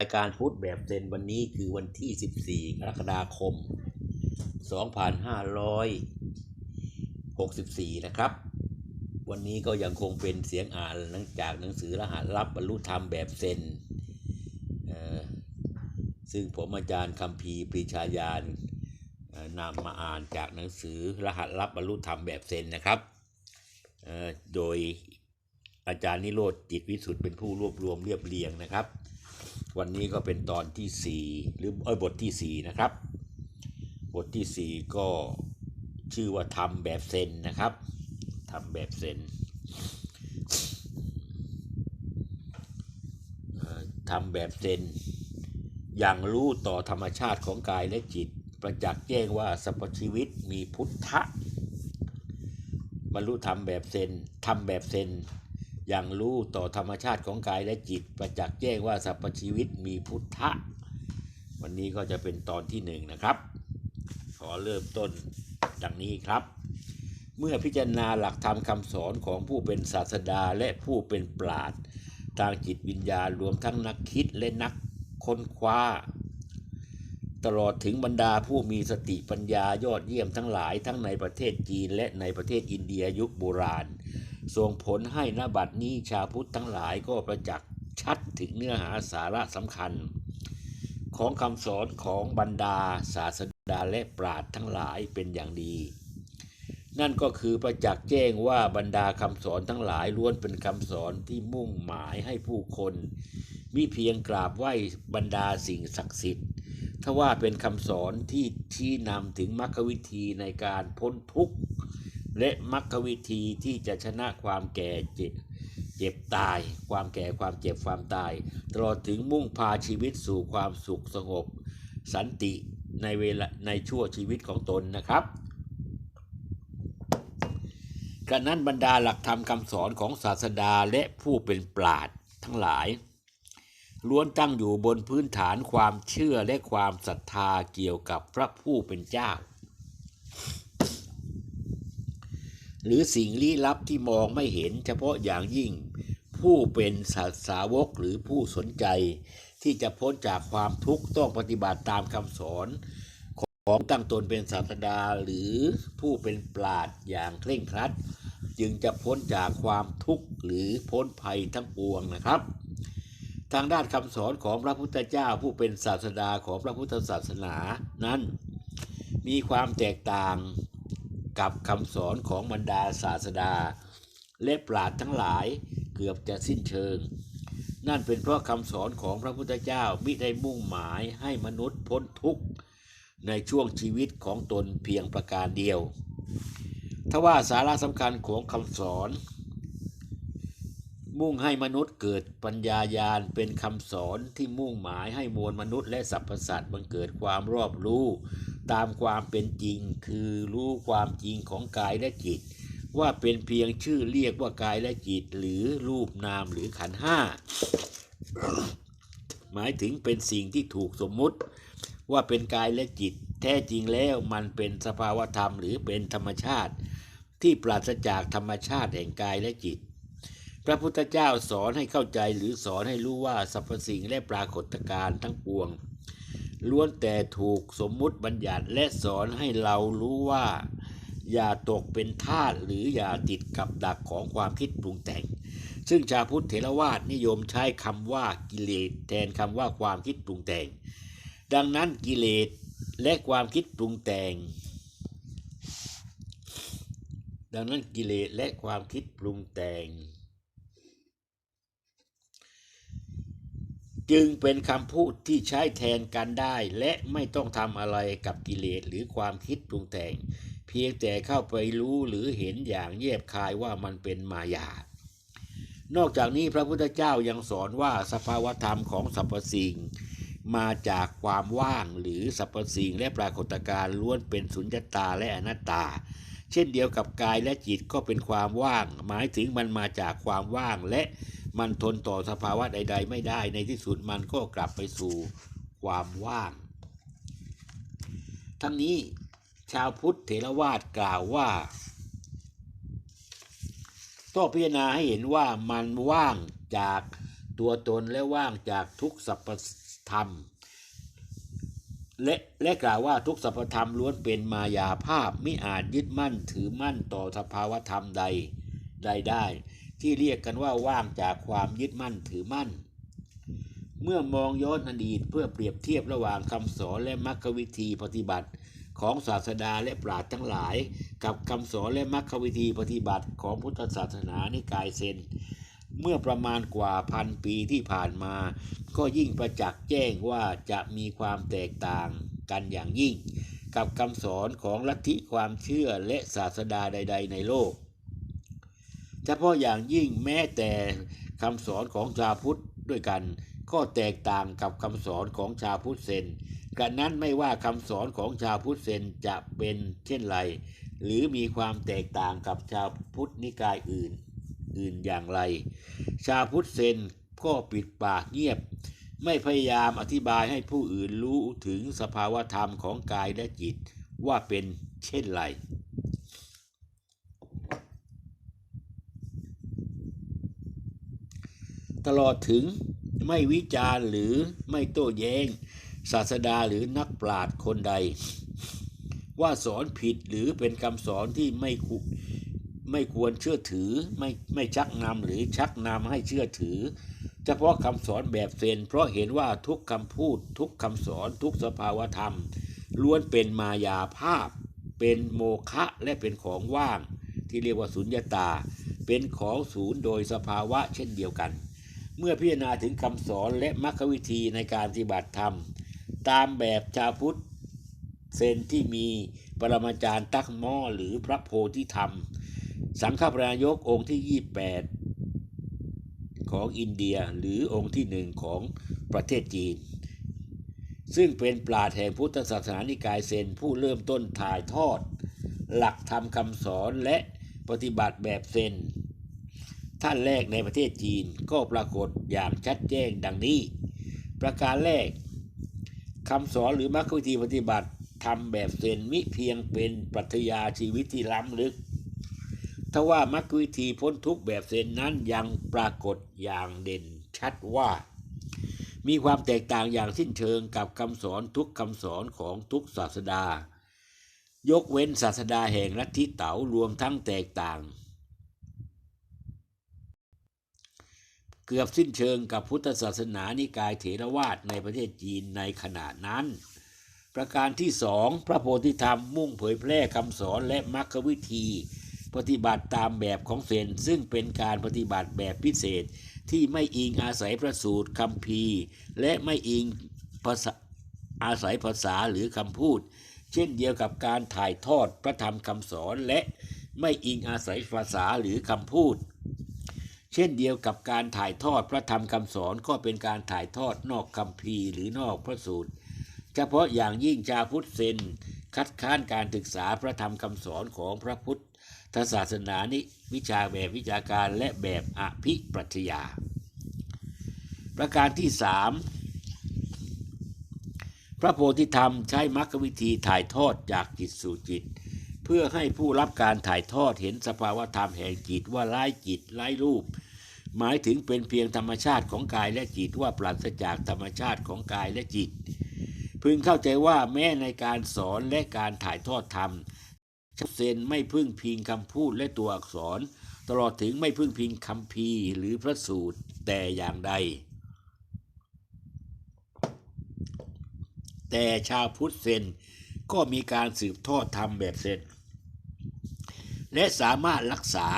รายการพุทธแบบเซนวันนี้คือวันที่ 14 กรกฎาคม 2564 นะครับ วันนี้ก็ยังคงเป็นเสียงอ่านหลังจากหนังสือรหัสลับบรรลุธรรมแบบเซนซึ่งผมอาจารย์คัมภีปรีชาญาณนำมาอ่านจากหนังสือรหัสลับบรรลุธรรมแบบเซนนะครับ โดยอาจารย์นิโรธจิตวิสุทธ์เป็นผู้รวบรวมเรียบเรียงนะครับ วันนี้ก็เป็นตอนที่ 4 หรือเอยบทที่ 4 นะครับ บทที่ 4 ก็ชื่อว่าทำแบบเซนนะครับทำแบบเซนทำแบบเซนอย่างรู้ต่อธรรมชาติของกายและจิต ประจักษ์แจ้งว่าสรรพชีวิตมีพุทธะบรรลุธรรมแบบเซนทำแบบเซน อย่างรู้ต่อธรรมชาติของกายและจิต ประจักษ์แจ้งว่าสรรพชีวิตมีพุทธะ วันนี้ก็จะเป็นตอนที่หนึ่งนะครับ ขอเริ่มต้นดังนี้ครับ เมื่อพิจารณาหลักธรรมคำสอนของผู้เป็นศาสดาและผู้เป็นปราชญ์ทางจิตวิญญาณรวมทั้งนักคิดและนักค้นคว้า ตลอดถึงบรรดาผู้มีสติปัญญายอดเยี่ยมทั้งหลายทั้งในประเทศจีนและในประเทศอินเดียยุคโบราณ ส่งผลให้นบัดนี้ชาวพุทธทั้งหลายก็ประจักษ์ชัดถึงเนื้อหาสาระสำคัญ ของคำสอนของบรรดาศาสดาและปราชญ์ทั้งหลายเป็นอย่างดี นั่นก็คือประจักษ์แจ้งว่าบรรดาคำสอนทั้งหลายล้วนเป็นคำสอนที่มุ่งหมายให้ผู้คนมิเพียงกราบไหว้บรรดาสิ่งศักดิ์สิทธิ์ทว่าเป็นคำสอนที่ชี้นำถึงมรรควิธีในการพ้นทุกข์ และมรรควิธีที่จะชนะความแก่เจ็บเจ็บตาย ความแก่ความเจ็บความตาย ตลอดถึงมุ่งพาชีวิตสู่ความสุขสงบ สันติในเวลาในชั่วชีวิตของตนนะครับกระนั้นบรรดาหลักธรรมคำสอนของศาสดาและผู้เป็นปราดทั้งหลาย ล้วนตั้งอยู่บนพื้นฐานความเชื่อและความศรัทธาเกี่ยวกับพระผู้เป็นเจ้า หรือสิ่งลี้ลับที่มองไม่เห็นเฉพาะอย่างยิ่ง ผู้เป็นสาสาวกหรือผู้สนใจ ที่จะพ้นจากความทุกข์ต้องปฏิบัติตามคำสอนของตั้งตนเป็นศาสดาหรือผู้เป็นปราดอย่างเคร่งครัด จึงจะพ้นจากความทุกข์หรือพ้นภัยทั้งปวงนะครับ ทางด้านคำสอนของพระพุทธเจ้าผู้เป็นศาสดาของพระพุทธศาสนานั้น มีความแตกต่าง กับคำสอนของบรรดาศาสดา และปราดทั้งหลายเกือบจะสิ้นเชิง นั่นเป็นเพราะคำสอนของพระพุทธเจ้ามิได้มุ่งหมายให้มนุษย์พ้นทุกข์ในช่วงชีวิตของตนเพียงประการเดียว ทว่าสาระสำคัญของคำสอน มุ่งให้มนุษย์เกิดปัญญายาณเป็นคำสอนที่มุ่งหมายให้มวลมนุษย์และสรรพสัตว์บังเกิดความรอบรู้ ตามความเป็นจริง คือรู้ความจริงของกายและจิต ว่าเป็นเพียงชื่อเรียกว่ากายและจิต หรือรูปนามหรือขันห้า หมายถึงเป็นสิ่งที่ถูกสมมุติ ว่าเป็นกายและจิต แท้จริงแล้วมันเป็นสภาวธรรมหรือเป็นธรรมชาติ ที่ปราศจากธรรมชาติแห่งกายและจิตพระพุทธเจ้าสอนให้เข้าใจหรือสอนให้รู้ว่าสรรพสิ่งและปรากฏการณ์ทั้งปวง ล้วนแต่ถูกสมมุติบัญญัติและสอนให้เรารู้ว่า อย่าตกเป็นทาสหรืออย่าติดกับดักของความคิดปรุงแต่ง ซึ่งชาวพุทธเถรวาทนิยมใช้คำว่ากิเลสแทนคำว่าความคิดปรุงแต่ง ดังนั้นกิเลสและความคิดปรุงแต่ง ดังนั้นกิเลสและความคิดปรุงแต่ง จึงเป็นคำพูดที่ใช้แทนกันได้ และไม่ต้องทำอะไรกับกิเลสหรือความคิดปรุงแต่ง เพียงแต่เข้าไปรู้หรือเห็นอย่างแยบคายว่ามันเป็นมายา นอกจากนี้พระพุทธเจ้ายังสอนว่าสภาวธรรมของสรรพสิ่ง มาจากความว่างหรือสรรพสิ่งและปรากฏการณ์ล้วนเป็นสุญญตาและอนัตตา เช่นเดียวกับกายและจิตก็เป็นความว่าง หมายถึงมันมาจากความว่างและ มันทนต่อสภาวะใด ๆ ไม่ได้ ในที่สุดมันก็กลับไปสู่ความว่าง ทั้งนี้ชาวพุทธเถรวาทกล่าวว่าต้องพิจารณาให้เห็นว่ามันว่างจากตัวตนและว่างจากทุกสรรพธรรม และและกล่าวว่าทุกสรรพธรรมล้วนเป็นมายาภาพไม่อาจยึดมั่นถือมั่นต่อสภาวธรรมใดใดได้ ที่เรียกกันว่าว่างจากความยึดมั่นถือมั่น เมื่อมองย้อนอดีตเพื่อเปรียบเทียบระหว่างคำสอนและมรรควิธีปฏิบัติของศาสดาและปราชญ์ทั้งหลาย กับคำสอนและมรรควิธีปฏิบัติของพุทธศาสนานิกายเซนเมื่อประมาณกว่าพันปีที่ผ่านมา ก็ยิ่งประจักษ์แจ้งว่าจะมีความแตกต่างกันอย่างยิ่ง กับคำสอนของลัทธิความเชื่อและศาสดาใด ๆ ในโลก เฉพาะอย่างยิ่งแม้แต่คำสอนของชาวพุทธด้วยกัน ก็แตกต่างกับคำสอนของชาวพุทธเซนกันนั้นไม่ว่าคำสอนของชาวพุทธเซนจะเป็นเช่นไร หรือมีความแตกต่างกับชาวพุทธนิกายอื่นอื่นอย่างไร ชาวพุทธเซนก็ปิดปากเงียบ ไม่พยายามอธิบายให้ผู้อื่นรู้ถึงสภาวธรรมของกายและจิตว่าเป็นเช่นไร ตลอดถึงไม่วิจารณ์หรือไม่โต้แย้ง ศาสดาหรือนักปราชญ์คนใด ว่าสอนผิดหรือเป็นคำสอนที่ไม่ไม่ควรเชื่อถือไม่ไม่ชักนำหรือชักนำให้เชื่อถือ เฉพาะคำสอนแบบเซน เพราะเห็นว่าทุกคำพูด ทุกคำสอนทุกสภาวธรรม ล้วนเป็นมายาภาพ เป็นโมฆะและเป็นของว่าง ที่เรียกว่าสุญญตา เป็นของศูนย์โดยสภาวะเช่นเดียวกัน เมื่อพิจารณาถึงคำสอนและมรรควิธีในการปฏิบัติธรรม ตามแบบชาวพุทธเซนที่มีปรมาจารย์ตักหม้อหรือพระโพธิธรรม สังฆปรายกองค์ที่ 28 ของอินเดียหรือองค์ที่หนึ่งของประเทศจีน ซึ่งเป็นปราชญ์แห่งพุทธศาสนานิกายเซนผู้เริ่มต้นถ่ายทอด หลักธรรมคำสอนและปฏิบัติแบบเซน ท่านแรกในประเทศจีนก็ปรากฏอย่างชัดแจ้งดังนี้ ประการแรกคำสอนหรือมรรควิธีปฏิบัติทำแบบเซนมิเพียงเป็นปรัชญาชีวิตที่ล้ำลึกทว่ามรรควิธีพ้นทุกแบบเซนนั้นยังปรากฏอย่างเด่นชัดว่า มีความแตกต่างอย่างสิ้นเชิงกับคำสอนทุกคำสอนของทุกศาสดา ยกเว้นศาสดาแห่งลัทธิเต๋ารวมทั้งแตกต่าง เกือบสิ้นเชิงกับพุทธศาสนานิกายเถรวาทในประเทศจีนในขณะนั้น ประการที่สองพระโพธิธรรมมุ่งเผยแพร่คำสอนและมรรควิธี ปฏิบัติตามแบบของเซนซึ่งเป็นการปฏิบัติแบบพิเศษที่ไม่อิงอาศัยพระสูตรคำพีและไม่อิงภาษาอาศัยภาษาหรือคำพูด เช่นเดียวกับการถ่ายทอดพระธรรมคำสอนและไม่อิงอาศัยภาษาหรือคำพูด เช่นเดียวกับการถ่ายทอดพระธรรมคำสอนก็เป็นการถ่ายทอดนอกคำพีหรือนอกพระสูตร เฉพาะอย่างยิ่งชาพุทธเซนคัดค้านการศึกษาพระธรรมคำสอนของพระพุทธศาสนานิวิชาแบบวิชาการและแบบอภิปรัชญาประการที่สามพระโพธิธรรมใช้มรรควิธีถ่ายทอดจากจิตสู่จิต เพื่อให้ผู้รับการถ่ายทอดเห็นสภาวธรรมแห่งจิตว่าไร้จิตไร้รูป หมายถึงเป็นเพียงธรรมชาติของกายและจิตว่าปราศจากธรรมชาติของกายและจิต พึงเข้าใจว่าแม้ในการสอนและการถ่ายทอดธรรมชัดเซนไม่พึ่งพิงคำพูดและตัวอักษร ตลอดถึงไม่พึ่งพิงคำพีหรือพระสูตรแต่อย่างใด แต่ชาวพุทธเซนก็มีการสืบทอดธรรมแบบเซนและสามารถรักษา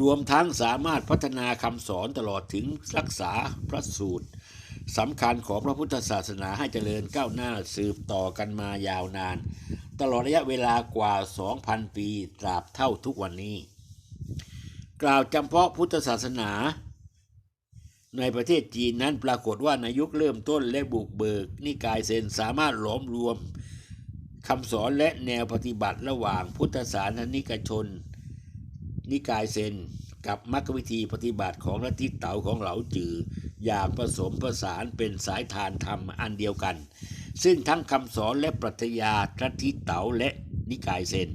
รวมทั้งสามารถพัฒนาคำสอนตลอดถึงรักษาพระสูตรสำคัญของพระพุทธศาสนาให้เจริญก้าวหน้าสืบต่อกันมายาวนาน ตลอดระยะเวลากว่า 2,000 ปีตราบเท่าทุกวันนี้ กล่าวจำเพาะพุทธศาสนา ในประเทศจีนนั้นปรากฏว่าในยุคเริ่มต้นและบุกเบิก นิกายเซนสามารถหลอมรวมคำสอนและแนวปฏิบัติระหว่างพุทธศาสนิกชน นิกายเซนกับมรรควิธีปฏิบัติของลัทธิเต๋าของเหลาจือ อย่างผสมผสานเป็นสายทานธรรมอันเดียวกัน ซึ่งทั้งคำสอนและปรัชญาทรัตทิเต๋าและนิกายเซน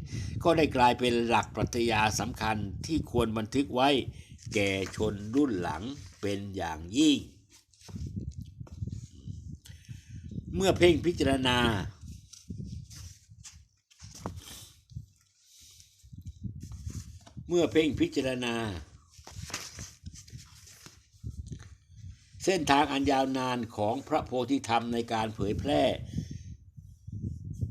ก็ได้กลายเป็นหลักปรัชญาสำคัญที่ควรบันทึกไว้ แก่ชนรุ่นหลังเป็นอย่างยิ่ง เมื่อเพ่งพิจารณา เมื่อเพ่งพิจารณา เส้นทางอันยาวนานของพระโพธิธรรมในการเผยแพร่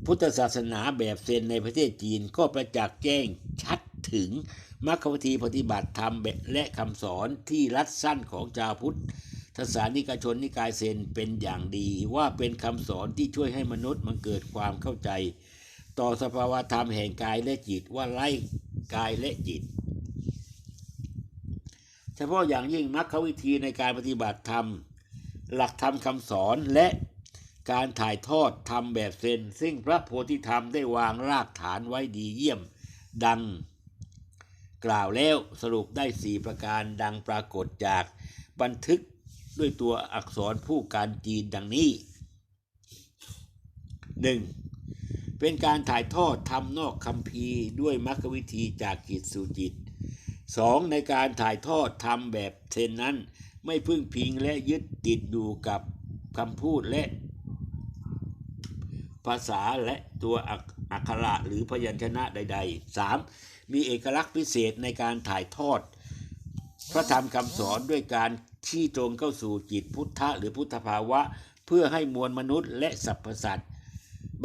พุทธศาสนาแบบเซนในประเทศจีนก็ประจักษ์แจ้งชัดถึงมรรควิธีปฏิบัติธรรมและคำสอนที่รัดสั้นของชาวพุทธศานิกชนนิกายเซนเป็นอย่างดีว่าเป็นคำสอนที่ช่วยให้มนุษย์มันเกิดความเข้าใจ ต่อสภาวะธรรมแห่งกายและจิตว่าไล่ กายและจิต เฉพาะอย่างยิ่งมรรควิธีในการปฏิบัติธรรม หลักธรรมคำสอนและการถ่ายทอดธรรมแบบเซน ซึ่งพระโพธิธรรมได้วางรากฐานไว้ดีเยี่ยม ดัง กล่าวแล้วสรุปได้สี่ประการดังปรากฏจากบันทึกด้วยตัวอักษรผู้การจีนดังนี้ 1. เป็นการถ่ายทอดทำนอกคำพีร์ด้วยมรรควิธีจากจิตสู่จิต 2. ในการถ่ายทอดทำแบบเทนนั้น ไม่พึ่งพิงและยึดติดอยู่กับคำพูดและ ภาษาและตัวอักอักขระหรือพยัญชนะใด ๆ 3. มีเอกลักษณ์พิเศษในการถ่ายทอด พระธรรมคำสอนด้วยการชี้ตรงเข้าสู่จิตพุทธะหรือพุทธภาวะ เพื่อให้มวลมนุษย์และสรรพสัตว์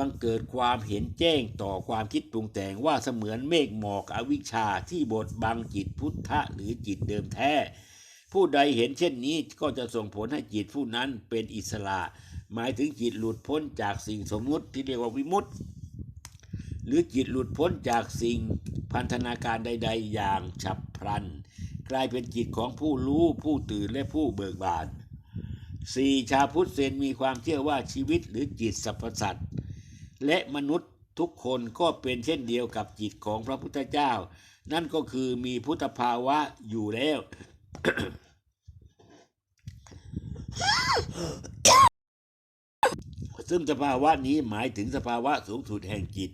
บังเกิดความเห็นแจ้งต่อความคิดปรุงแต่งว่าเสมือนเมฆหมอกอวิชชาที่บดบังจิตพุทธะหรือจิตเดิมแท้ ผู้ใดเห็นเช่นนี้ก็จะส่งผลให้จิตผู้นั้นเป็นอิสระ หมายถึงจิตหลุดพ้นจากสิ่งสมมุติที่เรียกว่าวิมุตติหรือจิตหลุดพ้นจากสิ่งพันธนาการใด ๆ อย่างฉับพลัน กลายเป็นจิตของผู้รู้ผู้ตื่นและผู้เบิกบานสี่ชาพุทธเซนมีความเชื่อว่าชีวิตหรือจิตสรรพสัตว์ และมนุษย์ทุกคนก็เป็นเช่นเดียวกับจิตของพระพุทธเจ้า นั่นก็คือมีพุทธภาวะอยู่แล้ว ซึ่งสภาวะนี้หมายถึงสภาวะสูงสุดแห่งจิต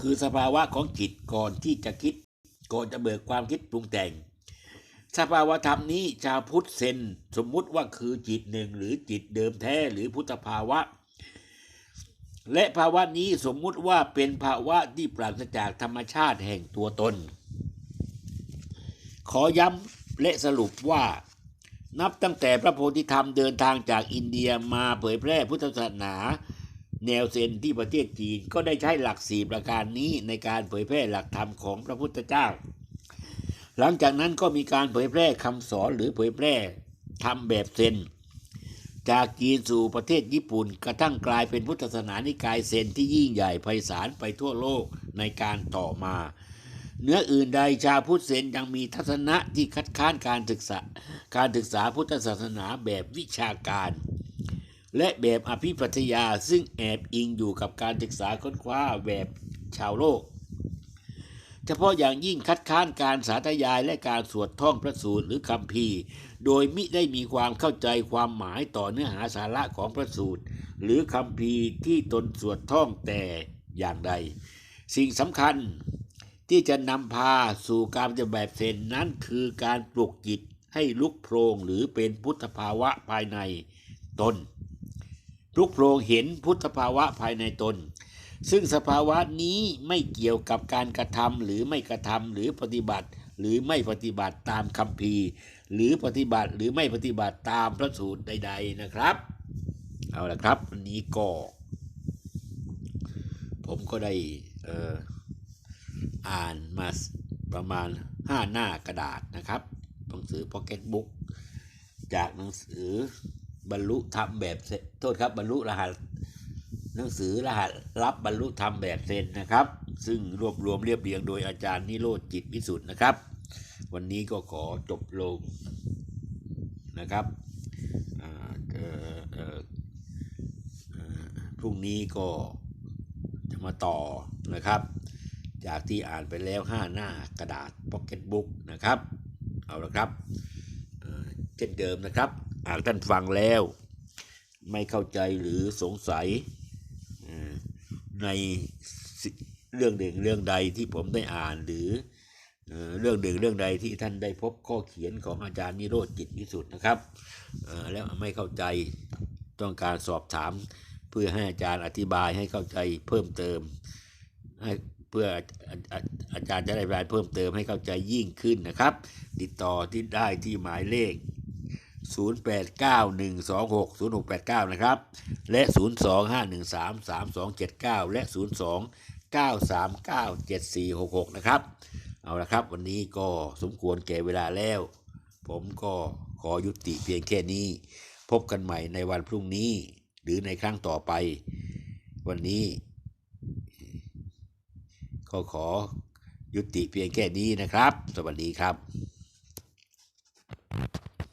คือสภาวะของจิตก่อนที่จะคิด ก่อนจะเบิกความคิดปรุงแต่ง สภาวะธรรมนี้ชาวพุทธเซนสมมุติว่าคือจิตหนึ่งหรือจิตเดิมแท้หรือพุทธภาวะ และภาวะนี้สมมุติว่าเป็นภาวะที่ปราศจากธรรมชาติแห่งตัวตน ขอย้ำและสรุปว่า นับตั้งแต่พระโพธิธรรมเดินทางจากอินเดียมาเผยแพร่พุทธศาสนา แนวเซนที่ประเทศจีนก็ได้ใช้หลักสี่ประการนี้ในการเผยแพร่หลักธรรมของพระพุทธเจ้า หลังจากนั้นก็มีการเผยแพร่คำสอนหรือเผยแพร่ทำแบบเซน จากจีนสู่ประเทศญี่ปุ่น กระทั่งกลายเป็นพุทธศาสนานิกายเซนที่ยิ่งใหญ่ไพศาลไปทั่วโลกในการต่อมาเนื้ออื่นใดชาวพุทธเซนยังมีทัศนะที่คัดค้านการศึกษาการศึกษาพุทธศาสนาแบบวิชาการ และแบบอภิปัชญาซึ่งแอบอิงอยู่กับการศึกษาค้นคว้าแบบชาวโลก เฉพาะอย่างยิ่งคัดค้านการสาธยายและการสวดท่องพระสูตรหรือคำพีโดยมิได้มีความเข้าใจความหมายต่อเนื้อหาสาระของพระสูตร หรือคำพีที่ตนสวดท่องแต่อย่างใด สิ่งสำคัญที่จะนำพาสู่การปฏิบัติแบบเซนนั้นคือการปลุกจิตให้ลุกโพรงหรือเป็นพุทธภาวะภายในตนลุกโพรงเห็นพุทธภาวะภายในตน ซึ่งสภาวะนี้ไม่เกี่ยวกับการกระทำหรือไม่กระทำหรือปฏิบัติหรือไม่ปฏิบัติตามคำพี หรือปฏิบัติหรือไม่ปฏิบัติตามพระสูตรใด ๆนะครับ เอาละครับวันนี้ก็ ผมก็ได้อ่ออ่านมาประมาณ 5 หน้ากระดาษนะครับหนังสือ Pocket Book จากหนังสือบรรลุธรรมแบบเซโทษครับบรรลุรหัสหนังสือรหัสรับบรรลุธรรมแบบเซนนะครับ ซึ่งรวบรวมเรียบเรียงโดยอาจารย์นิโรธจิตวิสุทธ์นะครับ วันนี้ก็ขอจบลงนะครับพรุ่งนี้ก็จะมาต่อนะครับ จากที่อ่านไปแล้ว 5 หน้ากระดาษ Pocket Book นะครับ เอาละครับเช่นเดิมนะครับหากท่านฟังแล้ว ไม่เข้าใจหรือสงสัยในเรื่องหนึ่งเรื่องใดที่ผมได้อ่านหรือ เรื่องหนึ่งเรื่องใดที่ท่านได้พบข้อเขียนของอาจารย์นิโรธจิตวิสุทธ์นะครับแล้วไม่เข้าใจต้องการสอบถาม เพื่อให้อาจารย์อธิบายให้เข้าใจเพิ่มเติมให้เพื่ออาอาอาจารย์จะได้รายเพิ่มเติมให้เข้าใจยิ่งขึ้นนะครับ ติดต่อที่ได้ที่หมายเลข 0891260689 นะครับ และ 025133279 และ 029397466 นะครับ เอาละครับ วันนี้ก็สมควรแก่เวลาแล้ว ผมก็ขอยุติเพียงแค่นี้ พบกันใหม่ในวันพรุ่งนี้ หรือในครั้งต่อไป วันนี้ก็ขอยุติเพียงแค่นี้นะครับ สวัสดีครับ